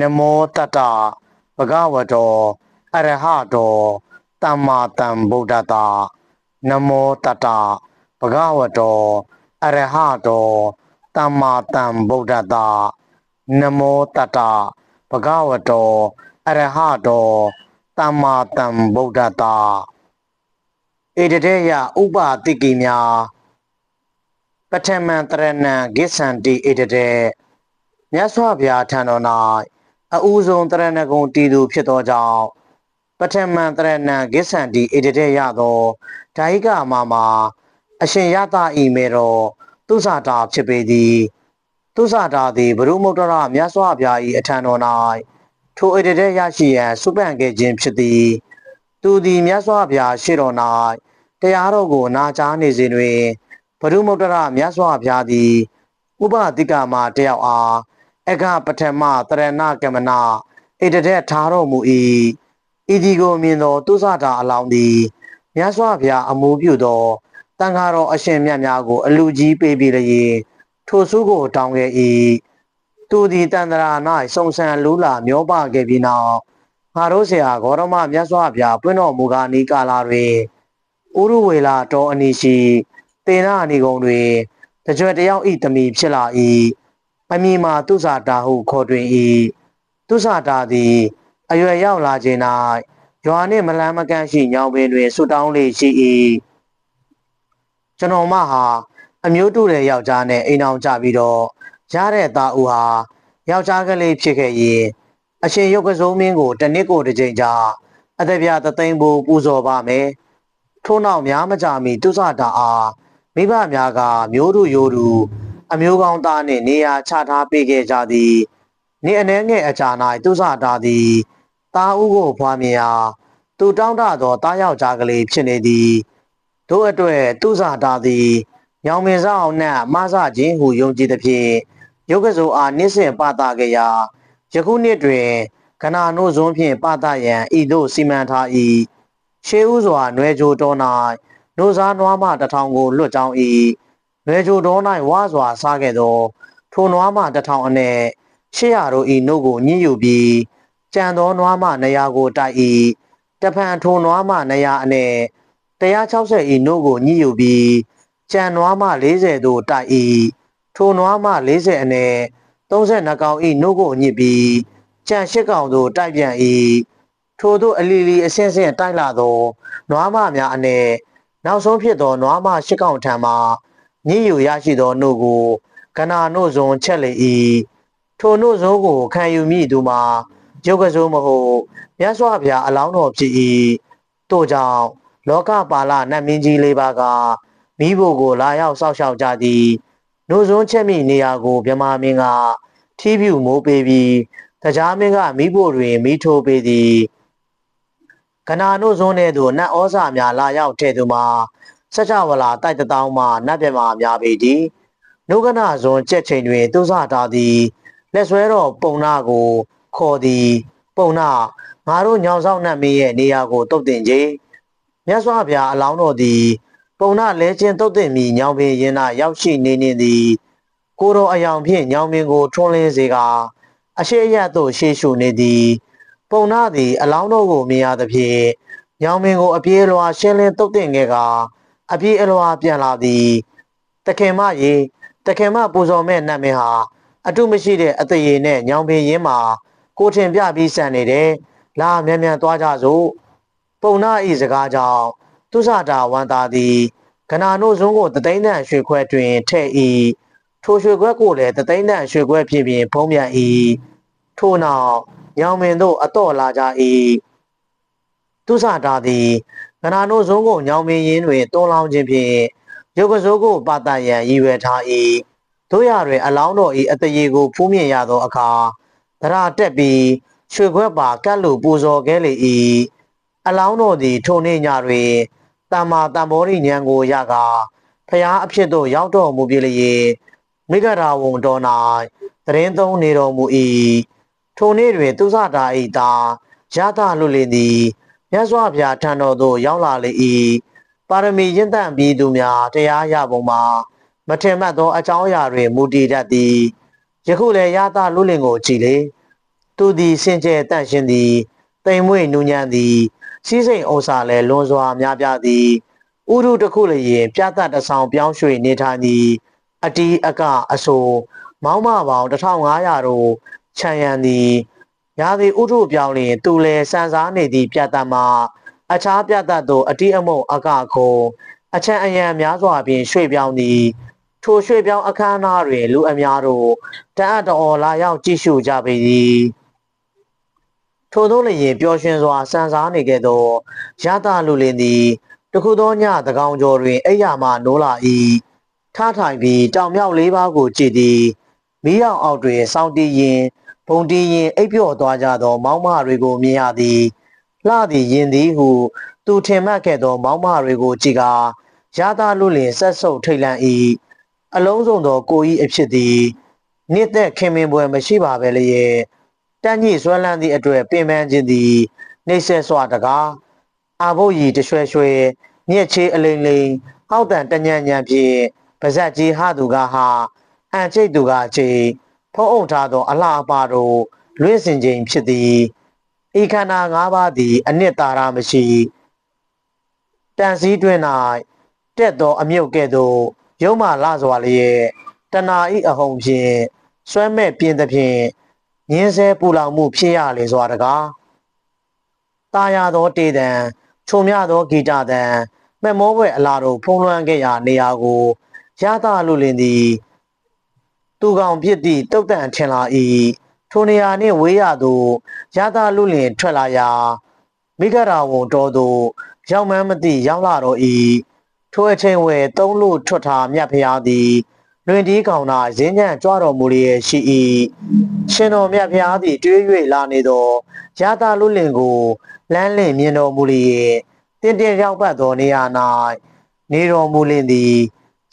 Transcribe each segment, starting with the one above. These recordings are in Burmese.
နမောတတ္တဘဂဝတောအရဟတောသမ္မာသမ္ဗုဒ္ဓတ္တနမောတတ္တဘဂဝတောအရဟတောသမ္မာသမ္ဗုဒ္ဓတ္တနမောတတ္တဘဂဝတောအရဟတောသမ္မာသမ္ဗုဒ္ဓတ္တဧတတေယဥပတိကိများပထမံတရဏံဂစ္ဆန္တိဧတတေမြတ်စွာဘုရားထံတော်၌ အဥဆုံးတရဏဂုံတည်သူဖြစ်သောကြောင့်ပထမံတရဏံဂစ္ဆန္တိဧတတေရသောဓာယိကမှာမှာအရှင်ယတဤမေတော်သူဇာတာဖြစ်ပေသည်သူဇာတာသည်ဘရုမုတ္တရမြတ်စွာဘုရား၏အထံတော်၌ထိုဧတတေရရှိရန်စုပန့်ခဲ့ခြင်းဖြစ်သည်သူသည်မြတ်စွာဘုရားရှေ့တော်၌တရားတော်ကိုနာကြားနေစဉ်တွင်ဘရုမုတ္တရမြတ်စွာဘုရားသည်ဥပတိကမှာတယောက်အား အကပထမတရဏကမနာဣတတဲ့ထားတော်မူ၏ဤဒီကိုမြင်သောသူဇတာအလောင်းသည်မြတ်စွာဘုရားအမှုပြုသောတန်ဃာတော်အရှင်မြတ်များကို အလူကြီးပေးပြီးလျင်ထိုစုကိုတောင်းခဲ့၏သူသည်တန်တရာ၌စုံစံလူလာမျောပခဲ့ပြီးနောက်ငါတို့ဆရာဂေါရမမြတ်စွာဘုရားပွင့်တော်မူကားဤကာလတွင်ဥရဝေလာတော်အနီရှိတေနာအနီကုံတွင်တကြွတယောက်ဤတမီဖြစ်လာ၏ အမည်မှာသူဇာတာဟုခေါ်တွင်၏သူဇာတာသည်အရွယ်ရောက်လာခြင်း၌ရွာနှင့်မလန်းမကန့်ရှိညောင်ပင်တွင်ဆူတောင်းလေးရှိ၏ကျွန်တော်မဟာအမျိုးတူတဲ့ယောက်ျားနဲ့အိမ်အောင်ကြပြီးတော့ရတဲ့သားဦးဟာယောက်ျားကလေးဖြစ်ခဲ့ရင်အရှင်ရုပ်ကစိုးမင်းကိုတနစ်ကိုတစ်ကြိမ်ကြာအသက်ပြသသိန်းဖို့ပူဇော်ပါမယ်ထို့နောက်များမကြမီသူဇာတာအားမိဘများကမျိုးတို့ရိုးတို့ အမျိုးကောင်းသားနှင့်နေရာချထားပေးခဲ့ကြသည်နေအနှဲငယ်အကြာ၌သူဇတာသည်တာဦးကိုဖွားမြင်ရာသူတောင်းတသောတားယောက်ျားကလေးဖြစ်နေသည်တို့အတွေ့သူဇတာသည်ညောင်ပင်ဆောင်နှင့်မဆခြင်းဟုယုံကြည်သဖြင့်ရုပ်ကစိုးအားနှိစင်ပသခဲ့ရာယခုနှစ်တွင်ကနာနို့စွန်းဖြင့်ပသရန်ဤသို့စီမံထား၏ရှေးဥစွာနွယ်ကြိုတော်၌နို့စားနွားမတထောင်ကိုလွတ်ကြောင်း၏ လွယ်ချိုတော်၌ဝါစွာစားခဲ့သော ထိုနွားမတထောင်အနက်ရှေ့ရတို့ဤနှုတ်ကိုညှိယူပြီးကြံသောနွားမနေရာကိုတိုက်၏တဖန်ထိုနွားမနေရာအနက်160ဤနှုတ်ကိုညှိယူပြီးကြံနွားမ40သို့တိုက်၏ထိုနွားမ40အနက်32ကောင်ဤနှုတ်ကိုညှစ်ပြီးကြံ8ကောင်သို့တိုက်ပြန်၏ထိုသို့အလီလီအဆင့်ဆင့်တိုက်လာသောနွားမများအနက်နောက်ဆုံးဖြစ်သောနွားမ၈ကောင်ထံမှ ညည်ယူရရှိသောနှုတ်ကိုကနာနှုတ်စွန်ချက်လေ၏ထိုနှုတ်စွန်ကိုခံယူမိသူမှာယုတ်ကစိုးမဟုတ်မြတ်စွာဘုရားအလောင်းတော်ဖြစ်၏တို့ကြောင့်လောကပါဠနတ်မင်းကြီးလေးပါးကမိဖို့ကိုလာရောက်စောက်ရှောက်ကြသည်နှုတ်စွန်ချက်မိနေရာကိုမြမမင်းကထီးဖြူမိုးပေးပြီးတရားမင်းကမိဖို့တွင်မိထိုးပေးသည်ကနာနှုတ်စွန်တဲ့သို့နတ်ဩဇာများလာရောက်တဲ့သူမှာ စကြဝဠာတိုက်တတောင်းမှနတ်ပြမများပေသည်နုကနာဇွန်ကြက်ချိန်တွင်သူစတာသည်လက်ဆွဲတော်ပုံနာကိုခေါ်သည်ပုံနာငါတို့ညောင်ဆောင်နှံ့မင်းရဲ့နေရာကိုတုတ်တင်ကြမြတ်စွာဘုရားအလောင်းတော်သည်ပုံနာလဲချင်းတုတ်တင်မိညောင်ပင်ရင်နာရောက်ရှိနေနေသည်ကိုတော်အယောင်ဖြင့်ညောင်ပင်ကိုထွန်းလင်းစေကအရှိရသို့ရှေ့ရှုနေသည် ပုံနာသည် အလောင်းတော်ကိုမြင်ရသဖြင့်ညောင်ပင်ကိုအပြေးလွှာရှင်းလင်းတုတ်တင်ခဲ့က အပြေးအလွှာပြန်လာသည်တခင်မရေတခင်မပူဇော်မဲ့နတ်မင်းဟာအတုမရှိတဲ့အတရေနဲ့ညောင်ပင်ရင်းမှာကိုထင်ပြပြီးဆန်နေတယ်လာမြန်မြန်သွားကြစို့ပုံနာဤစကားကြောင့်သူစတာဝန်တာသည်ကနာနို့စွန်းကိုတသိန်းတန်ရွှေခွဲတွင်ထဲ့၏ထိုရွှေခွဲကိုလည်းတသိန်းတန်ရွှေခွဲဖြစ်ပြင်ဖုံးပြန်၏ထို့နောက်ညောင်ပင်တို့အတော့လာကြ၏သူစတာသည် ကနာနိုဇုံးကိုညောင်ပင်ရင်းတွင်တွန်းလောင်းခြင်းဖြင့်ရုပ်ကစိုးကိုပါတရန်ရည်ရွယ်ထား၏တို့ရတွင်အလောင်းတော်၏အတရေကိုဖူးမြင်ရသောအခါသရတက်ပြီးရွှေခွက်ပါကတ်လိုပူဇော်ခဲ့လေ၏အလောင်းတော်သည်ထိုနေ့ညတွင်တမ္မာတမ္မောရိဉာဏ်ကိုရကာဖျားအဖြစ်သို့ရောက်တော်မူပြီလျင်မိဂရာဝံတော်၌သတင်းသုံးနေတော်မူ၏ထိုနေ့တွင် သူဇတာဤသားရသလွတ်လင်သည် မြတ်စွာဘုရားထံတော်သို့ရောက်လာလေ၏ပါရမီရင့်တန့်ပြီးသူများတရားရပုံမှာမထင်မှတ်သောအကြောင်းအရာတွင်မူတည်တတ်သည်ယခုလည်းရသလူလင်ကိုကြည်လေသူသူသည်စင်ကြယ်တန့်ရှင်းသည်တိမ်မွေ့နူးညံ့သည်စီးစိမ်ဥစ္စာလည်းလွန်စွာများပြားသည်ဥရုတစ်ခုလည်းရင်ပြတ်တတ်တဆောင်ပြောင်းရွှေ့နေထိုင်သည်အတီးအကအဆိုမောင်းမပေါင်း1500တို့ခြံရံသည် ရာသီဥတုပြောင်းလျင်သူလည်းစံစားနေသည့်ပြတ်တတ်မှာအခြားပြတ်တတ်သောအတီးအမုံအကခုံအချံအယံများစွာဖြင့်ရွှေ့ပြောင်းသည်ထိုရွှေ့ပြောင်းအခမ်းအနားတွင်လူအများတို့တအံ့တော်လာရောက်ကြည့်ရှုကြပေသည်ထို့သောလည်းပျော်ရွှင်စွာစံစားနေခဲ့သောရသလူလင်သည်တခုသောညသကောင်ကျော်တွင်အိယာမှနိုးလာ၏ထားထိုင်ပြီးတောင်မြောက်လေးပါးကိုကြည့်သည်မီးရောင်အောက်တွင်စောင်းတီးရင် ဘုံတီးရင်အိပ်ပျော်သွားကြသော မောင်းမတွေကိုမြင်ရသည်လှသည်ရင်သည်ဟု သူထင်မှတ်ခဲ့သော မောင်းမတွေကိုကြည့်ကာရသလူလင်ဆက်ဆုပ်ထိတ်လန့်၏အလုံးစုံသောကိုဤအဖြစ်သည်နှစ်သက်ခင်မင်ပွဲမရှိပါပဲလျက်တန်းကြီးဆွဲလန်းသည့်အတွက်ပင်ပန်းခြင်းသည်နှိမ့်ဆက်စွာတကားအာဘုတ်ရီတရွှဲရွှဲမြက်ချေးအလိမ့်လိမ့်ဟောက်တန်တညံ့ညံဖြင့်ပါဇက်ကြီးဟသူကဟာအန်ချိတ်သူကချိန် ဖုံးအုပ်ထားသောအလှအပါတို့လွင့်စင်ခြင်းဖြစ်သည်ဤခန္ဓာ၅ပါးသည် အနှစ်သာရမရှိတန်စည်းတွင်၌တက်သောအမြုပ်ကဲ့သို့ရုံးမာလာစွာလျက်တဏှာဤအဟုန်ဖြင့်ဆွဲမဲ့ပြင်းသဖြင့်ငင်းဆဲပူလောင်မှုဖြစ်ရလေစွာတကားတာယာသောတေတံချုံမြသောဂီတတံမက်မောဘွယ်အလားတို့ဖုံးလွှမ်းခဲ့ရာနေရာကိုရသလူလင်သည် သူကောင်ဖြစ်သည့်တုတ်တန်ထင်လာ၏ထိုနေရာနှင့်ဝေးရသို့ရသလူလင်ထွက်လာရာမိဂရာဝန်တော်သို့ရောက်မှန်းမသိရောက်လာတော့၏ထိုအချိန်ဝယ်သုံးလို့ထွတ်ထားမြတ်ဖျားသည်လွင်ဒီကောင်သာရင်းညံ့ကြွတော်မူလျက်ရှိ၏ရှင်တော်မြတ်ဖျားသည်တွေး၍လာနေသောရသလူလင်ကိုလမ်းလင့်မြင်တော်မူလျက်တင့်တယ်ရောက်ပတ်သောနေရာ၌နေတော်မူလင်သည်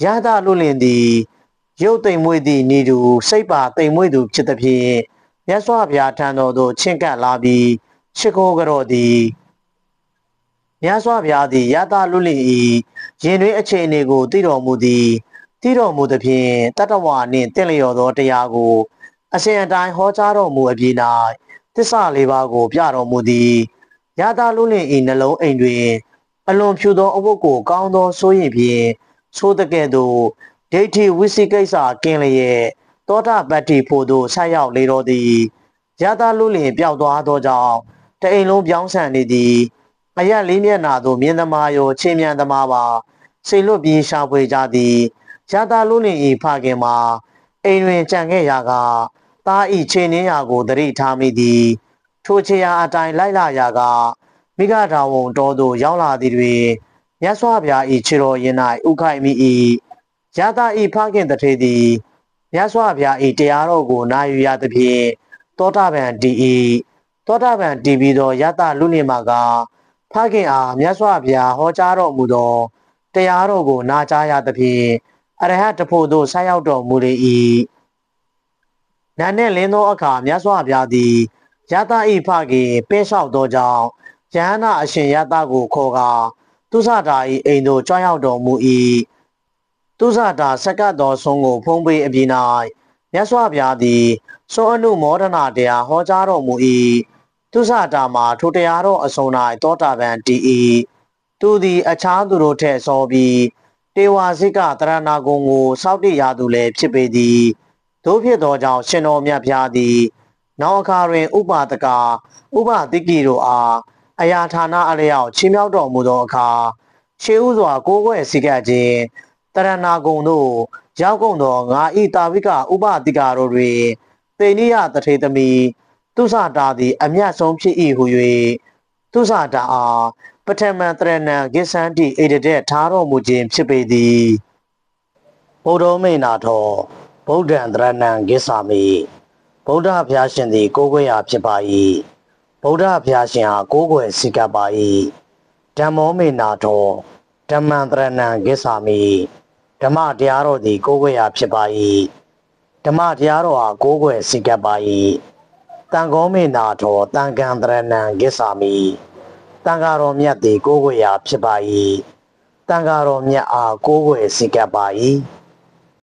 ရသလူလင်သည် ရုပ်သိမ်မွေ့သည့်နေသူစိတ်ပါသိမ်မွေ့သူဖြစ်သည်ဖြင့်မြတ်စွာဘုရားထံတော်သို့ချင့်ကပ်လာပြီးရှိခိုးကြောသည်မြတ်စွာဘုရားသည်ယသလူလင်၏ရင်တွင်အခြေအနေကိုသိတော်မူသည်သိတော်မူသဖြင့်တတဝါနှင့်တင့်လျော်သောတရားကိုအစဉ်အတိုင်းဟောကြားတော်မူအပြီး၌သစ္စာလေးပါးကို ပြတော်မူသည်ယသလူလင်၏နှလုံးအိမ်တွင် အလွန်ဖြူသောအဝတ်ကိုကောင်းသောဆိုရင်ဖြင့်ဆိုးတကဲ့သို့ ဒိဋ္ဌိဝိသိကိစ္စကင်းလျက်သောတာပတ္တိဖို့သို့ဆက်ရောက်လေတော်သည်ယသလူလင်ပျောက်သွားသောကြောင့်တအိမ်လုံးပြောင်းဆန်နေသည်အရက်လေးမျက်နာသို့မြင်းသမားရောချင်းမြန်သမားပါစိတ်လွတ်ပြီးရှာဖွေကြသည်ရတာလူလင်ဤဖခင်မှာအိမ်တွင်ကြံခဲ့ရာကသားဤခြေနှင်းရာကိုတရိထားမိသည်ထိုခြေရာအတိုင်းလိုက်လာရာကမိဂဒါဝံတော်သို့ရောက်လာသည်တွင်မြတ်စွာဘုရားဤခြေတော်ရင်၌ဥခိုက်မိ၏ ရတာဤဖခင်တထေသည်မြတ်စွာဘုရားဤတရားတော်ကိုနာယူရသဖြင့်တောတာပန်တည်၏တောတာပန်တည်ပြီးသောယတလူလင်မာကဖခင်အားမြတ်စွာဘုရားဟောကြားတော်မူသောတရားတော်ကိုနာကြားရသဖြင့်အရဟတဖို့သို့ဆက်ရောက်တော်မူလေ၏နာနဲ့လင်းသောအခါမြတ်စွာဘုရားသည်ယတဤဖခင်ပင်းလျှောက်သောကြောင့်ယဟနာအရှင်ယတကိုခေါ်ကာသူစတာဤအိမ်သို့ကြွရောက်တော်မူ၏ သူစတာစကတ်တော်ဆုံးကိုဖုံးပေးအပြီး၌မြတ်စွာဘုရားသည်သောအနုမောဒနာတရားဟောကြားတော်မူ၏သူစတာမှာထိုတရားတော်အစုံ၌တောတာပန်တည်၏သူသည် အခြားသူတို့ထက်စောပြီးတေဝါစိကတရဏဂုံကိုစောက်တည်ရသူလည်းဖြစ်ပေသည်တို့ဖြစ်သောကြောင့်ရှင်တော်မြတ်ဖျားသည်နောက်အခါတွင် ဥပါဒကဥပတိကိတို့အားအရာဌာနအလျောက်ချင်းမြောက်တော်မူသောအခါရှေးဥစွာကိုးကွယ်စိကခြင်းတ ရဏဂုံတို့ရောက်ကုန်သောငါဤတာဝိကဥပတိကာတို့တွင်တေနိယတထေသမီသူစတာသည်အမျက်ဆုံးဖြစ်၏ဟု၍သူစတာအားပထမတရဏံဂစ္ဆန္တိဣဒတဲ့ထားတော်မူခြင်းဖြစ်ပေသည်ဗုဒ္ဓမေနာထောဗုဒ္ဓံတရဏံဂစ္ဆာမိဗုဒ္ဓဘုရားရှင်သည် ကိုးကွယ်ရာဖြစ်ပါ၏ဗုဒ္ဓဘုရားရှင်ဟာကိုးကွယ်စိကပ်ပါ၏ဓမ္မောမေနာထောဓမ္မံတရဏံဂစ္ဆာမိ ဓမ္မတရားတော်သည်ကိုးကွယ်ရာဖြစ်ပါ၏ဓမ္မတရားတော်ဟာကိုးကွယ်စိကပ်ပါ၏တန်ခောမေနာထောတန်ကံတရဏံဂစ္ဆာမိတန်ဃာတော်မြတ်သည်ကိုးကွယ်ရာဖြစ်ပါ၏တန်ဃာတော်မြတ်အားကိုးကွယ်စိကပ်ပါ၏